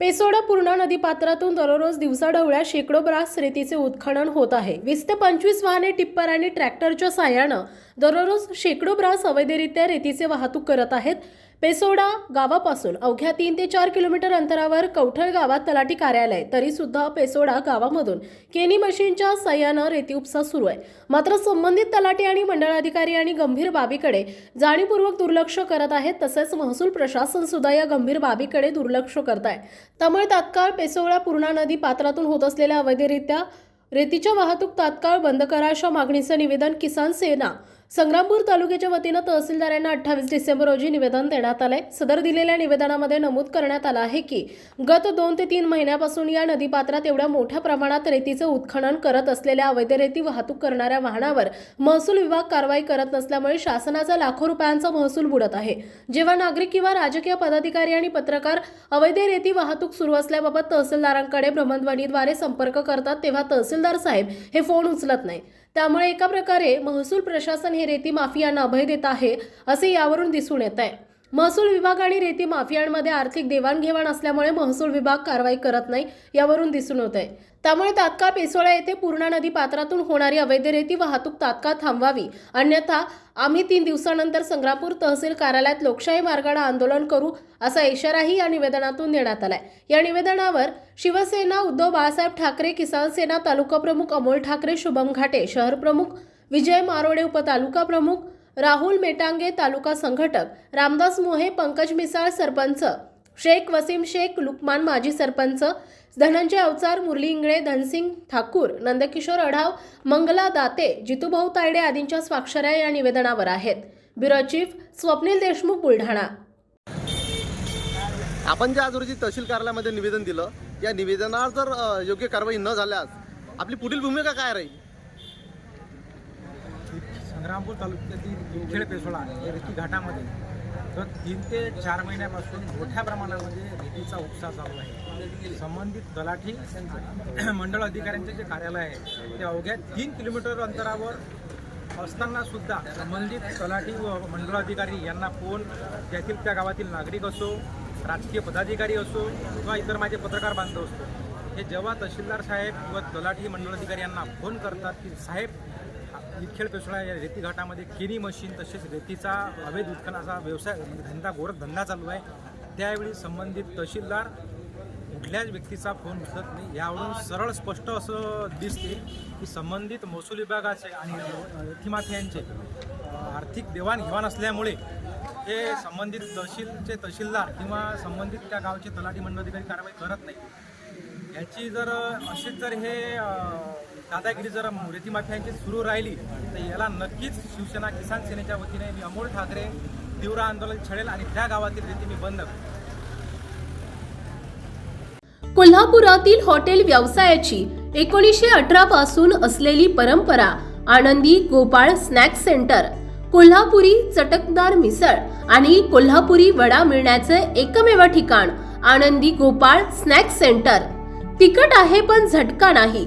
पेसोडा पूर्णा नदी पात्रातून दररोज दिवसाढवळ्या शेकडो ब्रास रेतीचे उत्खनन होत आहे. वीस ते पंचवीस वाहने टिप्पर आणि ट्रॅक्टरच्या साह्यानं दररोज शेकडो ब्रास अवैधरित्या रेतीचे वाहतूक करत आहेत. पेसोडा गावापासून अवघ्या तीन ते चार किलोमीटर अंतरावर कवठळ गावात तलाठी कार्यालय तरी सुद्धा पेसोडा गावामधून केनी मशीनच्या साह्यानं रेती उपसा सुरू आहे. मात्र संबंधित तलाठी आणि मंडळाधिकारी आणि गंभीर बाबीकडे जाणीवपूर्वक दुर्लक्ष करत आहेत तसेच महसूल प्रशासन सुद्धा या गंभीर बाबीकडे दुर्लक्ष करत आहे त्यामुळे तात्काळ पेसोडा पूर्णा नदी पात्रातून होत असलेल्या अवैधरित्या रेतीच्या वाहतूक तात्काळ बंद करा अशा मागणीचं निवेदन किसान सेना संग्रामपूर तालुक्याच्या वतीनं तहसीलदारांना अठ्ठावीस डिसेंबर रोजी निवेदन देण्यात आलंय. सदर दिलेल्या निवेदनामध्ये नमूद करण्यात आलं आहे की गत दोन ते तीन महिन्यापासून या नदीपात्रात एवढ्या मोठ्या प्रमाणात रेतीचं उत्खनन करत असलेल्या अवैध रेती वाहतूक करणाऱ्या वाहनावर महसूल विभाग कारवाई करत नसल्यामुळे शासनाचा लाखो रुपयांचा महसूल बुडत आहे. जेव्हा नागरिक किंवा राजकीय पदाधिकारी आणि पत्रकार अवैध रेती वाहतूक सुरू असल्याबाबत तहसीलदारांकडे भ्रमणध्वनीद्वारे संपर्क करतात तेव्हा तहसीलदार साहेब हे फोन उचलत नाही त्यामुळे एका प्रकारे महसूल प्रशासन हे रेती माफियांना अभय देत आहे असे यावरून दिसून येत आहे. महसूल विभाग आणि रेती माफियांमध्ये आर्थिक देवाणघेवाण असल्यामुळे महसूल विभाग कारवाई करत नाही यावरून दिसून होत आहे त्यामुळे तात्काळ पेसोळा येथे पूर्णा नदी पात्रातून होणारी अवैध रेती वाहतूक तात्काळ थांबवावी. अन्यथा आम्ही तीन दिवसानंतर संग्रामपूर तहसील कार्यालयात लोकशाही मार्गाने आंदोलन करू असा इशाराही या निवेदनातून देण्यात आलाय. या निवेदनावर शिवसेना उद्धव बाळासाहेब ठाकरे किसान सेना तालुका प्रमुख अमोल ठाकरे शुभम घाटे शहर प्रमुख विजय मारोडे उपतालुका प्रमुख राहुल मेटांगे तालुका संघटक रामदास मोहे पंकज मिसाळ सरपंच शेख वसीम शेख लुकमान माजी सरपंच धनंजय अवचार मुरली इंगळे धनसिंग ठाकूर नंदकिशोर अढाव मंगला दाते जितूभाऊ तायडे आदींच्या स्वाक्षऱ्या या निवेदनावर आहेत. Bureau chief Swapnil Deshmukh Buldhana. आपण ज्या आज रोजी तहसील कार्यालयामध्ये निवेदन दिलं या निवेदनावर जर योग्य कारवाई न झाल्यास आपली पुढील भूमिका काय राहील? संग्रामपूर तालुक्यातील विखेड पेसोळा या रेती घाटामध्ये तर तीन ते चार महिन्यापासून मोठ्या प्रमाणामध्ये म्हणजे रेतीचा उपसा चालू आहे. संबंधित तलाठी मंडळ अधिकाऱ्यांचे जे कार्यालय आहे ते अवघ्या तीन किलोमीटर अंतरावर असताना सुद्धा संबंधित तलाठी व मंडळ अधिकारी यांना फोन त्यातील त्या गावातील नागरिक असो राजकीय पदाधिकारी असो किंवा इतर माझे पत्रकार बांधव असतो हे जेव्हा तहसीलदार साहेब व तलाठी मंडळ अधिकारी यांना फोन करतात की साहेब विखेड पेसोळा या रेती घाटामध्ये केनी मशीन तसेच रेतीचा अवैध उत्खनाचा व्यवसाय म्हणजे धंदा गोरखधंदा चालू आहे. त्यावेळी संबंधित तहसीलदार कुठल्याच व्यक्तीचा फोन उचलत नाही. यावरून सरळ स्पष्ट असं दिसते की संबंधित महसूल विभागाचे आणि रेतीमाफियांचे यांचे आर्थिक देवाणघेवाण असल्यामुळे हे संबंधित तहसीलचे तहसीलदार किंवा संबंधित त्या गावचे तलाठी मंडळाधिकारी कारवाई करत नाही. याची जर अशीच जर हे दादागिरी जर रेती माफियांची सुरू राहिली तर याला नक्कीच शिवसेना किसान सेनेच्या वतीने मी अमोल ठाकरे तीव्र आंदोलन छळेल आणि त्या गावातील रेती मी बंद कोल्हापुरातील हॉटेल व्यवसायाची एकोणीसशे अठरा पासून असलेली परंपरा आनंदी गोपाळ स्नॅक सेंटर कोल्हापुरी चटकदार मिसळ आणि कोल्हापुरी वडा मिळण्याचे एकमेव ठिकाण आनंदी गोपाळ स्नॅक सेंटर. तिकट आहे पण झटका नाही.